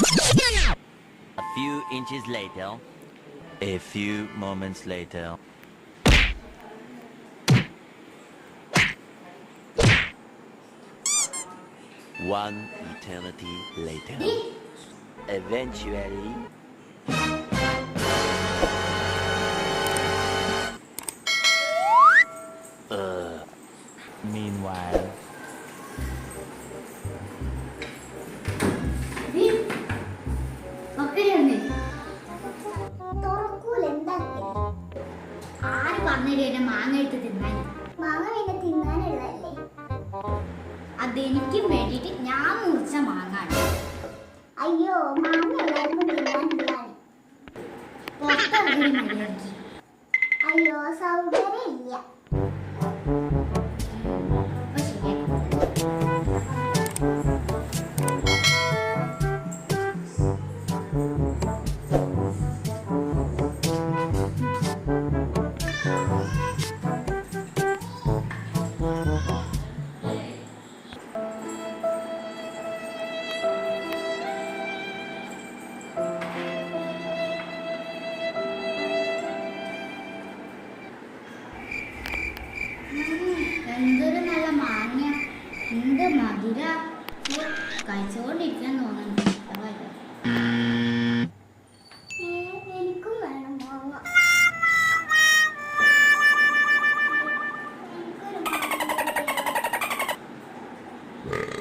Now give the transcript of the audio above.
A few inches later. A few moments later. One eternity later. Eventually. പറഞ്ഞിട്ട് എന്നെ മാങ്ങ എടുത്ത് തിന്നാൻ. മാങ്ങ പിന്നെ തിന്നാനുള്ളതല്ലേ? അതെനിക്കും വേണ്ടിയിട്ട് ഞാൻ മുറിച്ച മാങ്ങാണ്. അയ്യോ മാങ്ങ എല്ലാവർക്കും തിന്നാനുള്ളതാണ്. പുറത്തിറങ്ങി അയ്യോ സൗകര്യം ഇല്ല എന്തൊരു നല്ല മാങ്ങ എന്ത് മധുര കഴിച്ചുകൊണ്ടിരിക്കാൻ തോന്നുന്നു എനിക്കും വേണം പോവാ Yeah.